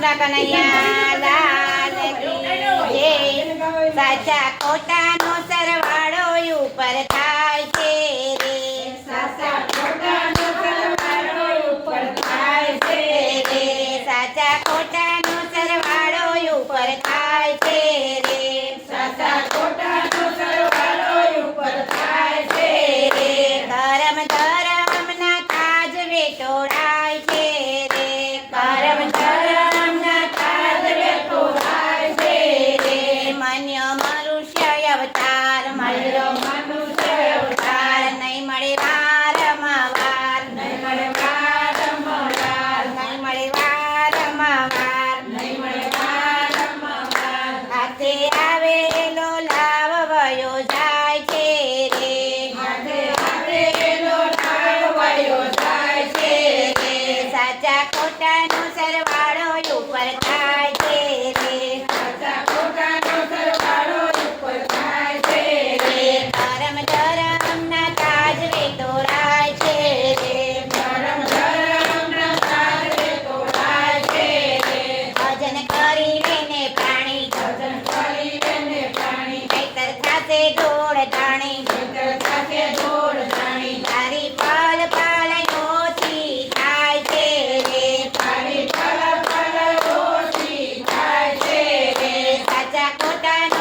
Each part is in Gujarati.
કનૈયા લાલ સાચા કોટા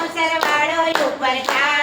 અવસર વાળો ઉપર તા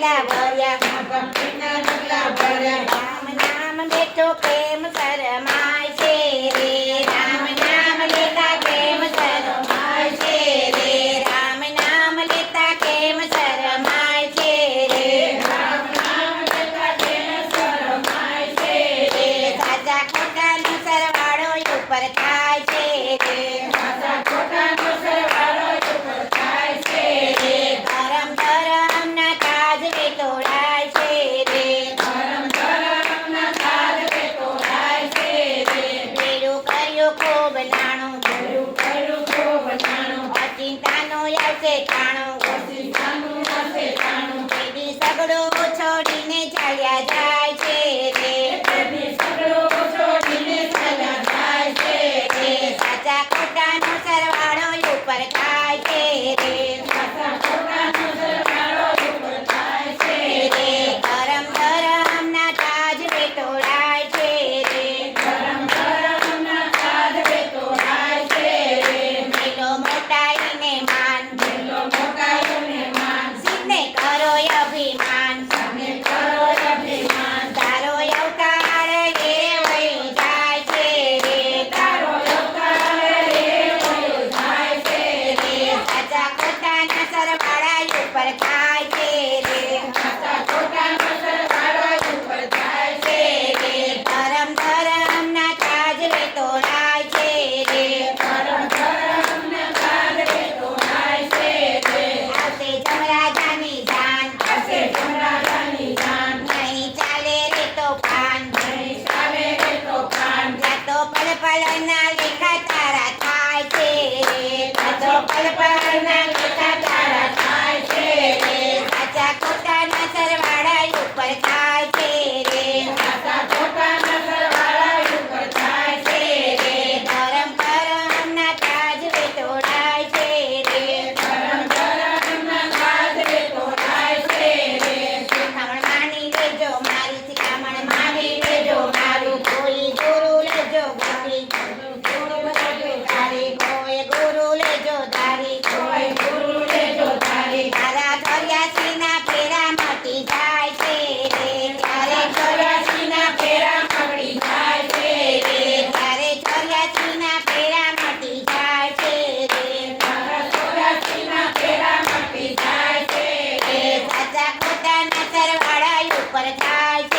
Yeah, yeah, yeah વસે ટાણું કેદી સગડો છોડીને ચાલ્યા જાય છે રે સાચા ખોટાનો સરવાળો ઉપર ખાય છે રે name. Bye. બધા પોતાના સરવાળા ઉપર જાય